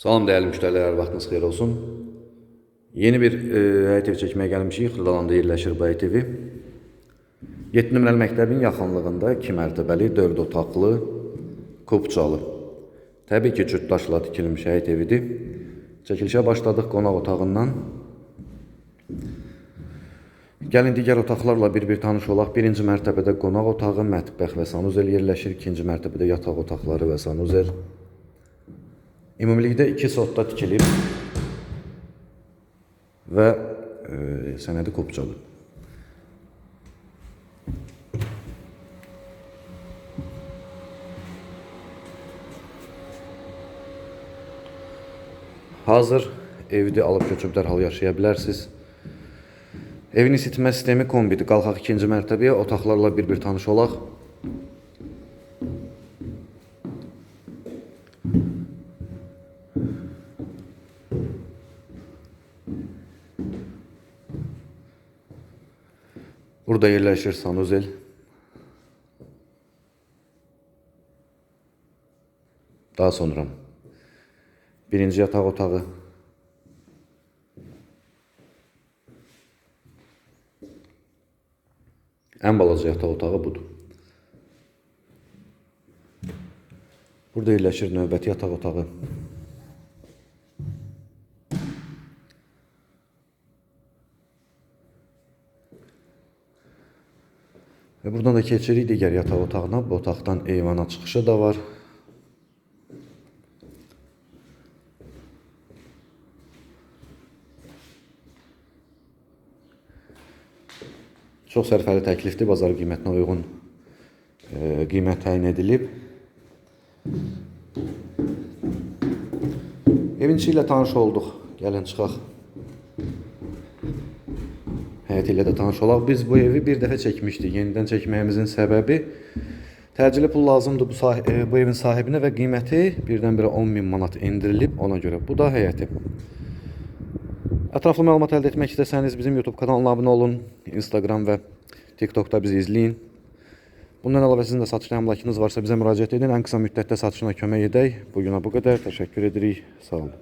Salam değerli müşteriler, vaxtınız xeyir olsun. Yeni bir e, ev çəkməyə gəlmişik. Xırdalanda yerləşir bu evi. 7 nömrəli məktəbin yaxınlığında 2 mərtəbəli, 4 otaqlı, kupçalı. Təbii ki, cütdaşla tikilmiş evidir. Çəkilişə başladıq qonaq otağından. Gəlin digər otaqlarla bir-bir tanış olaq. Birinci mərtəbədə qonaq otağı, mətbəx və sanuzel yerləşir. İkinci mərtəbədə yataq otaqları və sanuzel. Ümumilikdə iki sotda tikilib və e, sənədi kopcalı. Hazır evdə alıb köçüb dərhal yaşaya bilərsiniz. Evin isitmə sistemi kombidir. Qalxaq ikinci mərtəbəyə, otaqlarla bir-bir tanış olaq. Burada yerləşir sanuzel. Daha sonra birinci yataq otağı. Ən balaca yataq otağı budur. Burada yerləşir növbəti yataq otağı. Və buradan da keçirik digər yataq otağına. Bu otaqdan eyvana çıxışı da var. Çox sərfəli təklifdir, bazar qiymətinə uyğun e, qiymət təyin edilib. Evin içi ilə tanış olduq. Gəlin çıxaq. Həyat ilə də tanış olaq. Biz bu evi bir dəfə çəkmişdik. Yenidən çəkməyimizin səbəbi təcili pul lazımdır bu, sah e, bu evin sahibinə və qiyməti birdən-birə 10 min manat endirilib ona görə. Bu da həyəti. Ətraflı məlumat əldə etmək istəsəniz bizim YouTube kanalına abunə olun. Instagram və TikTokda bizi izləyin. Bundan əlavə sizin də satışla əmlakınız varsa bizə müraciət edin. Ən qısa müddətdə satışına kömək edək. Bu günə bu qədər. Təşəkkür edirik. Sağ olun.